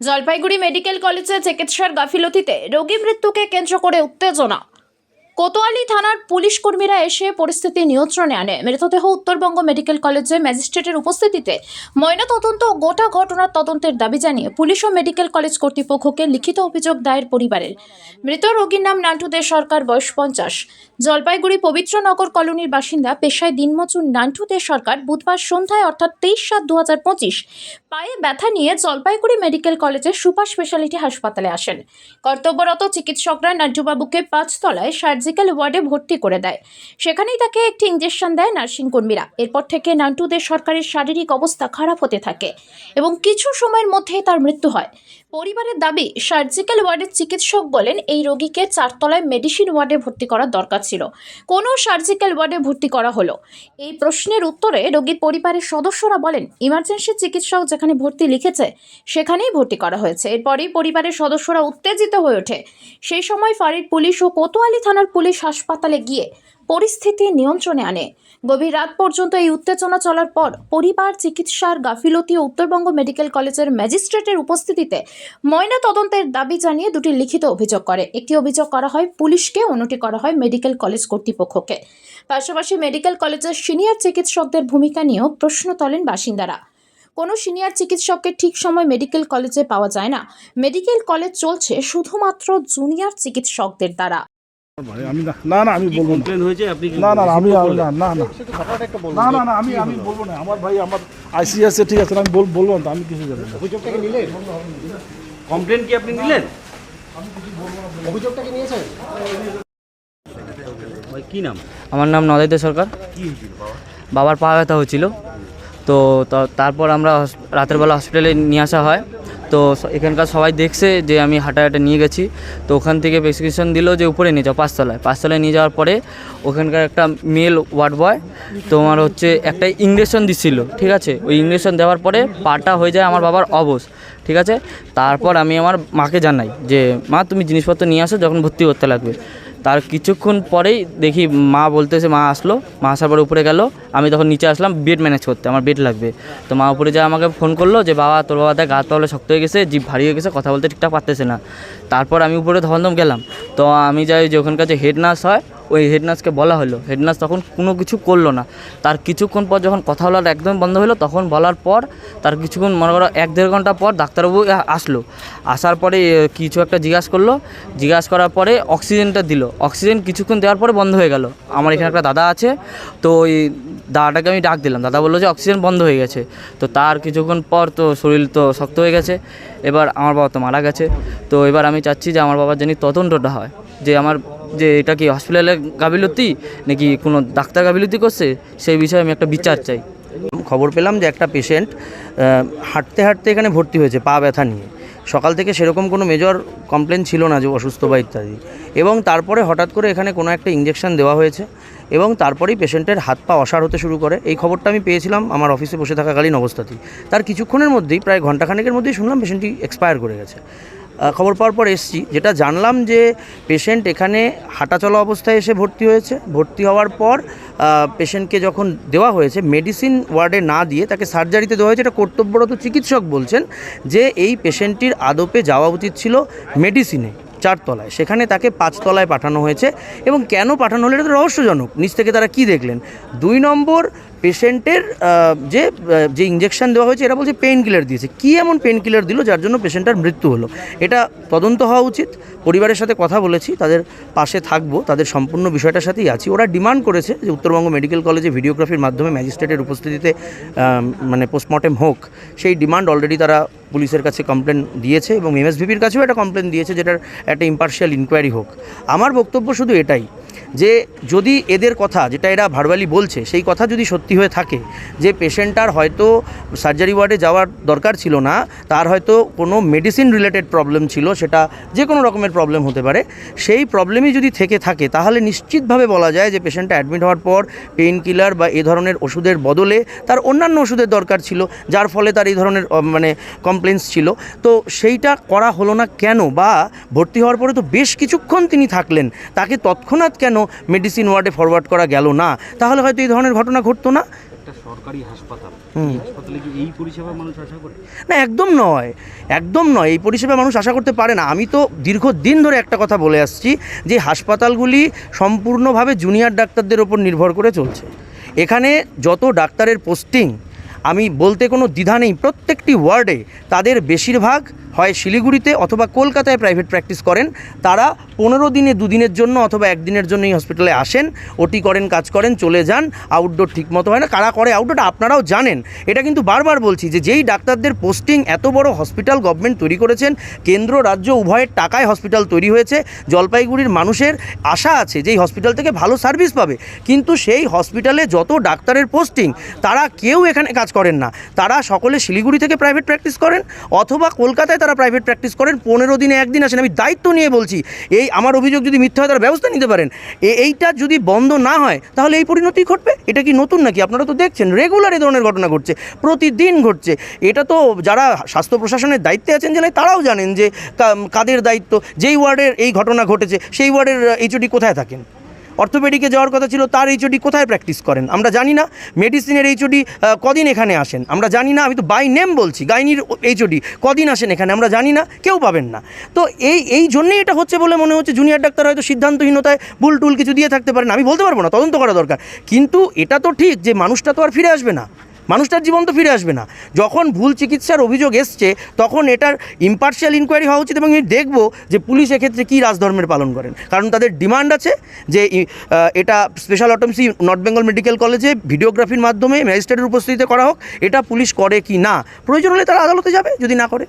Jalpaiguri medical কলেজে চিকিৎসার গাফিলতিতে রোগী মৃত্যুকে কেন্দ্র করে উত্তেজনা। কোতোয়ালি থানার পুলিশ কর্মীরা এসে পরিস্থিতি নিয়ন্ত্রণে আনে। মৃতদেহ উত্তরবঙ্গ মেডিকেল কলেজে ম্যাজিস্ট্রেটের উপস্থিতিতে। ময়নাতদন্ত ও গোটা ঘটনার তদন্তের দাবি জানিয়ে পুলিশ ও মেডিকেল কলেজ কর্তৃপক্ষকে লিখিত অভিযোগ দায়ের পরিবারের। মৃত রোগীর নাম নান্টু দে সরকার, বয়স পঞ্চাশ। জলপাইগুড়ি পবিত্রনগর কলোনির বাসিন্দা পেশায় দিনমজুর নান্টু দে সরকার বুধবার সন্ধ্যায় অর্থাৎ তেইশ সাত দু পায়ে ব্যথা নিয়ে জলপাইগুড়ি মেডিকেল কলেজের সুপার স্পেশালিটি হাসপাতালে আসেন। কর্তব্যরত চিকিৎসকরা নান্টুবাবুকে পাঁচতলায় সার্জিক্যাল ওয়ার্ডে ভর্তি করে দেয়। সেখানেই তাকে একটি ইঞ্জেকশন দেয় নার্সিং কর্মীরা। এরপর থেকে নান্টুদের সরকারের শারীরিক অবস্থা খারাপ হতে থাকে এবং কিছু সময়ের মধ্যেই তার মৃত্যু হয়। পরিবারের দাবি সার্জিক্যাল ওয়ার্ডের চিকিৎসক বলেন, এই রোগীকে চারতলায় মেডিসিন ওয়ার্ডে ভর্তি করার দরকার ছিল। কোনো সার্জিক্যাল ওয়ার্ডে ভর্তি করা হলো। এই প্রশ্নের উত্তরে রোগীর পরিবারের সদস্যরা বলেন ইমার্জেন্সি চিকিৎসক যেখানে ভর্তি লিখেছে, সেখানেই ভর্তি করা হয়েছে। এরপরেই পরিবারের সদস্যরা উত্তেজিত হয়ে ওঠে। সেই সময় ফাঁড়ির পুলিশ ও কোতোয়ালি থানার পুলিশ হাসপাতালে গিয়ে পরিস্থিতি নিয়ন্ত্রণে আনে। গভীর রাত পর্যন্ত এই উত্তেজনা চলার পর পরিবার, চিকিৎসার গাফিলতি ও উত্তরবঙ্গ মেডিকেল কলেজের ম্যাজিস্ট্রেটের উপস্থিতিতে ময়না তদন্তের দাবি জানিয়ে দুটি লিখিত অভিযোগ করে। একটি অভিযোগ করা হয় পুলিশকে, অন্যটি করা হয় মেডিকেল কলেজ কর্তৃপক্ষকে। পাশাপাশি মেডিকেল কলেজের সিনিয়র চিকিৎসকদের ভূমিকা নিয়েও প্রশ্ন তোলেন বাসিন্দারা। কোনো সিনিয়র চিকিৎসককে ঠিক সময় মেডিকেল কলেজে পাওয়া যায় না। মেডিকেল কলেজ চলছে শুধুমাত্র জুনিয়র চিকিৎসকদের দ্বারা। আমি না না আমি বলব না। কমপ্লেন হয়েছে? আপনি না আমি রিপোর্ট আমি- করলেন? না না না। না না না আমি আমি বলব না। আমার ভাই আমার আইসি আছে ঠিক আছে আমি বল- বলব না আমি কিছু জানি না। কমপ্লেন কি আপনি নিলেন? ভাই কি নাম? আমার নাম নদাইত সরকার। কি হয়েছিল বাবা? বাবার পা ব্যথা হয়েছিল। তো তারপর আমরা রাতের বেলা হসপিটালে নিয়ে আসা হয়। তো এখানকার সবাই দেখছে যে আমি হাঁটা হাঁটা নিয়ে গেছি। তো ওখান থেকে প্রেসক্রিপশন দিল যে উপরে নিয়ে যাও, পাঁচতলায়। পাঁচতলায় নিয়ে যাওয়ার পরে ওখানকার একটা মেল ওয়ার্ড বয় তোমার হচ্ছে একটা ইঞ্জেকশন দিচ্ছিল, ঠিক আছে? ওই ইঞ্জেকশন দেওয়ার পরে পাটা হয়ে যায় আমার বাবার অবশ, ঠিক আছে? তারপর আমি আমার মাকে জানাই যে, মা, তুমি জিনিসপত্র নিয়ে আসো, যখন ভর্তি করতে লাগবে। তার কিছুক্ষণ পরেই দেখি মা বলতেছে, মা আসলো। মা আসার পরে উপরে গেল। আমি তখন নিচে আসলাম বেড ম্যানেজ করতে, আমার বেড লাগবে। তো মা উপরে যা আমাকে ফোন করল যে, বাবা, তোর বাবা দেখ গাছ পাওয়া শক্ত হয়ে গেছে, জিভ ভারী হয়ে গেছে, কথা বলতে ঠিকঠাক পারতেছে না। তারপর আমি উপরে ধন্দম গেলাম। তো আমি যাই, যে ওখানকার যে হেড নার্স হয় ওই হেড নার্সকে বলা হলো। হেড নার্স তখন কোনো কিছু করল না। তার কিছুক্ষণ পর যখন কথা বলার একদম বন্ধ হলো, তখন বলার পর তার কিছুক্ষণ মনে করো এক দেড় ঘণ্টা পর ডাক্তারবাবু আসলো। আসার পরে কিছু একটা জিজ্ঞাসা করল। জিজ্ঞাসা করার পরে অক্সিজেনটা দিল। অক্সিজেন কিছুক্ষণ দেওয়ার পরে বন্ধ হয়ে গেল। আমার এখানে একটা দাদা আছে, তো ওই দাদাটাকে আমি ডাক দিলাম। দাদা বলল যে, অক্সিজেন বন্ধ হয়ে গেছে। তো তার কিছুক্ষণ পর তো শরীর তো শক্ত হয়ে গেছে। এবার আমার বাবা তো মারা গেছে। তো এবার আমি চাচ্ছি যে, আমার বাবার জানি তদন্তটা হয়। যে, আমার যে এটা কি হসপিটালে গাফিলতি নাকি কোনো ডাক্তার গাফিলতি করছে? সেই বিষয়ে আমি একটা বিচার চাই। খবর পেলাম যে একটা পেশেন্ট হাঁটতে হাঁটতে এখানে ভর্তি হয়েছে, পা ব্যথা নিয়ে। সকাল থেকে সেরকম কোনো মেজর কমপ্লেন ছিল না যে অসুস্থ বা ইত্যাদি। এবং তারপরে হঠাৎ করে এখানে কোনো একটা ইঞ্জেকশন দেওয়া হয়েছে এবং তারপরেই পেশেন্টের হাত পা অসাড় হতে শুরু করে। এই খবরটা আমি পেয়েছিলাম আমার অফিসে বসে থাকাকালীন অবস্থাতেই। তার কিছুক্ষণের মধ্যেই, প্রায় ঘন্টাখানেকের মধ্যেই শুনলাম পেশেন্টটি এক্সপায়ার করে গেছে। খবর পাওয়ার পর এসছি। যেটা জানলাম যে পেশেন্ট এখানে হাঁটাচলা অবস্থায় এসে ভর্তি হয়েছে। ভর্তি হওয়ার পর পেশেন্টকে যখন দেওয়া হয়েছে মেডিসিন ওয়ার্ডে না দিয়ে তাকে সার্জারিতে দেওয়া হয়েছে, এটা কর্তব্যরত চিকিৎসক বলছেন যে এই পেশেন্টটির আদপে যাওয়া উচিত ছিল মেডিসিনে চারতলায়। সেখানে তাকে পাঁচতলায় পাঠানো হয়েছে। এবং কেন পাঠানো হলো, এটা রহস্যজনক। নিচ থেকে তারা কি দেখলেন? দুই নম্বর পেশেন্টের যে যে ইঞ্জেকশন দেওয়া হয়েছে, এরা বলছে পেন কিলার দিয়েছে। কী এমন পেন কিলার দিল যার জন্য পেশেন্টটার মৃত্যু হলো? এটা তদন্ত হওয়া উচিত। পরিবারের সাথে কথা বলেছি, তাদের পাশে থাকব, তাদের সম্পূর্ণ বিষয়টার সাথেই আছি। ওরা ডিমান্ড করেছে যে উত্তরবঙ্গ মেডিকেল কলেজে ভিডিওগ্রাফির মাধ্যমে ম্যাজিস্ট্রেটের উপস্থিতিতে মানে পোস্টমর্টেম হোক, সেই ডিমান্ড অলরেডি তারা পুলিশের কাছে কমপ্লেন দিয়েছে এবং এমএসভিপির কাছেও একটা কমপ্লেন দিয়েছে যেটার, একটা ইম্পার্শিয়াল ইনকোয়ারি হোক। আমার বক্তব্য শুধু এটাই যে যদি এদের কথা যেটা এরা ভারবালি বলছে, সেই কথা যদি সত্যি হয়ে থাকে, যে পেশেন্টটার হয়তো সার্জারি ওয়ার্ডে যাওয়ার দরকার ছিল না, তার হয়তো কোনো মেডিসিন রিলেটেড প্রবলেম ছিল, সেটা যে কোনো রকমের প্রবলেম হতে পারে, সেই প্রবলেমই যদি থেকে থাকে, তাহলে নিশ্চিতভাবে বলা যায় যে পেশেন্টটা অ্যাডমিট হওয়ার পর পেইন কিলার বা এ ধরনের ওষুধের বদলে তার অন্যান্য ওষুধের দরকার ছিল, যার ফলে তার এই ধরনের মানে কমপ্লেন্স ছিল। তো সেইটা করা হলো না কেন? বা ভর্তি হওয়ার পরে তো বেশ কিছুক্ষণ তিনি থাকলেন, তাকে তৎক্ষণাৎ কেন মেডিসিন ওয়ার্ডে ফরওয়ার্ড করা গেল না? তাহলে হয়তো এই ধরনের ঘটনা ঘটতো না। একটা সরকারি হাসপাতাল। এই হাসপাতালে কি এই পরিষেবা মানুষ আশা করে? না একদম নয়। একদম নয়। এই পরিষেবা মানুষ আশা করতে পারে না। আমি তো দীর্ঘদিন ধরে একটা কথা বলে আসছি যে হাসপাতালগুলি সম্পূর্ণভাবে জুনিয়র ডাক্তারদের ওপর নির্ভর করে চলছে। এখানে যত ডাক্তারের পোস্টিং আমি বলতে কোনো দ্বিধা নেই প্রত্যেকটি ওয়ার্ডে তাদের বেশিরভাগ হয় শিলিগুড়িতে অথবা কলকাতায় প্রাইভেট প্র্যাকটিস করেন, তারা পনেরো দিনে দুদিনের জন্য অথবা একদিনের জন্য এই হসপিটালে আসেন ওটি করেন, কাজ করেন, চলে যান আউটডোর ঠিকমতো হয় না। কারা করে আউটডোরটা আপনারাও জানেন। এটা কিন্তু বারবার বলছি যে যেই ডাক্তারদের পোস্টিং এত বড় হসপিটাল গভর্নমেন্ট তৈরি করেছেন, কেন্দ্র, রাজ্য উভয়ের টাকায় হসপিটাল তৈরি হয়েছে, জলপাইগুড়ির মানুষের আশা আছে যে এই হসপিটাল থেকে ভালো সার্ভিস পাবে। কিন্তু সেই হসপিটালে যত ডাক্তারের পোস্টিং তারা কেউ এখানে কাজ করেন না। তারা সকলে শিলিগুড়ি থেকে প্রাইভেট প্র্যাকটিস করেন, অথবা কলকাতায় তারা প্রাইভেট প্র্যাকটিস করেন, পনেরো দিনে একদিন আসেন, আমি দায়িত্ব নিয়ে বলছি, এই আমার অভিযোগ যদি মিথ্যা হয় তারা ব্যবস্থা নিতে পারেন। এ- এইটা যদি বন্ধ না হয়, তাহলে এই পরিণতি ঘটবে? এটা কি নতুন নাকি? আপনারা তো দেখছেন রেগুলার এই ধরনের ঘটনা ঘটছে, প্রতিদিন ঘটছে। এটা তো যারা স্বাস্থ্য প্রশাসনের দায়িত্বে আছেন জেলায়, তারাও জানেন যে কাদের দায়িত্ব, যেই ওয়ার্ডের এই ঘটনা ঘটেছে, সেই ওয়ার্ডের এইচওডি কোথায় থাকেন? অর্থোপেডিকে যাওয়ার কথা ছিল, তার এইচওডি কোথায় প্র্যাকটিস করেন? আমরা জানি না মেডিসিনের এইচওডি কদিন এখানে আসেন? আমরা জানি না, আমি তো বাই নেম বলছি, গাইনির এইচওডি কদিন আসেন এখানে? আমরা জানি না, কেউ পাবেন না। তো এই এই জন্যেই এটা হচ্ছে বলে মনে হচ্ছে জুনিয়র ডাক্তার হয়তো সিদ্ধান্তহীনতায় ভুল টুল কিছু দিয়ে থাকতে পারেন আমি বলতে পারব না, তদন্ত করা দরকার। কিন্তু এটা তো ঠিক যে মানুষটা তো আর ফিরে আসবে না। মানুষটার জীবন তো ফিরে আসবে না। যখন ভুল চিকিৎসার অভিযোগ এসছে, তখন এটার ইম্পার্শিয়াল ইনকোয়ারি হওয়া উচিত এবং আমি দেখব যে পুলিশ এক্ষেত্রে কী রাজধর্মের পালন করেন। কারণ তাদের ডিমান্ড আছে যে এটা special autopsy North Bengal medical কলেজে ভিডিওগ্রাফির মাধ্যমে ম্যাজিস্ট্রেটের উপস্থিতিতে করা হোক, এটা পুলিশ করে কি না। প্রয়োজন হলে তারা আদালতে যাবে, যদি না করে।